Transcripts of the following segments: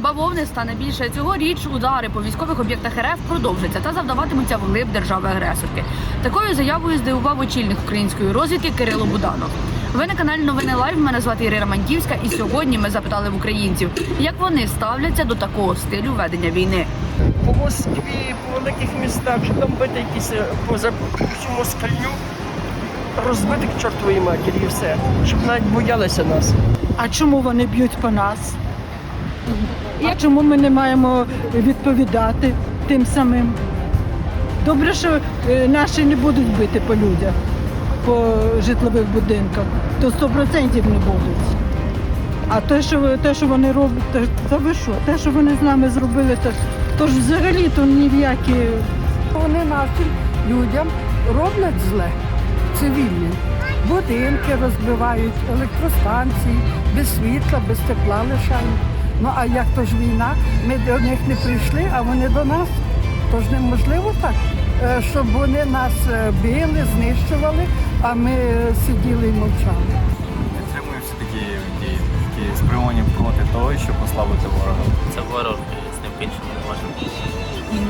Бавовни стане більше цьогоріч. Удари по військових об'єктах РФ продовжаться та завдаватимуться вглиб держави-агресорки. Такою заявою здивував очільник української розвідки Кирило Буданов. Ви на каналі Новини Лайв. Мене звати Ірина Мандівська, і сьогодні ми запитали в українців, як вони ставляться до такого стилю ведення війни. по Москві, по великих містах, що там бити якісь е, поза всю москальню, розбити к чортовій матері і все, щоб навіть боялися нас. А чому вони б'ють по нас? А чому ми не маємо відповідати тим самим? Добре, що е, наші не будуть бити по людях, по житлових будинках, то 100% не будуть. А те, що, те, що вони роблять, то, ви що? Те, що вони з нами зробили, то, то ж взагалі то ні в які. Вони нашим людям роблять зле цивільним. Будинки розбивають, електростанції, без світла, без тепла лишають. Ну а як то ж війна? Ми до них не прийшли, а вони до нас. Тож неможливо так, е, щоб вони нас е, били, знищували, а ми е, сиділи і мовчали. Підтримую всі такі дії, які спрямовані проти того, щоб послабити ворога. Це ворог, з ним по-іншому не можна.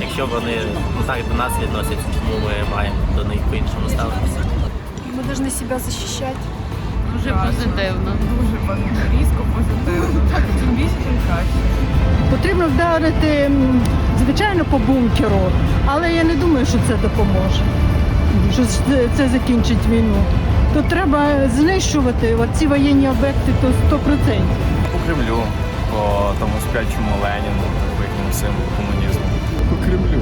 Якщо вони ну, так до нас відносяться, чому ми маємо до них по-іншому ставитися? Мы должны себя защищать. Дуже позитивно. Потрібно вдарити, звичайно, по бункеру, але я не думаю, що це допоможе. Що це- це закінчить війну. То треба знищувати ці воєнні об'єкти, то 100%. По Кремлю, по тому спячому Леніну, по якому символу комунізму. по Кремлю.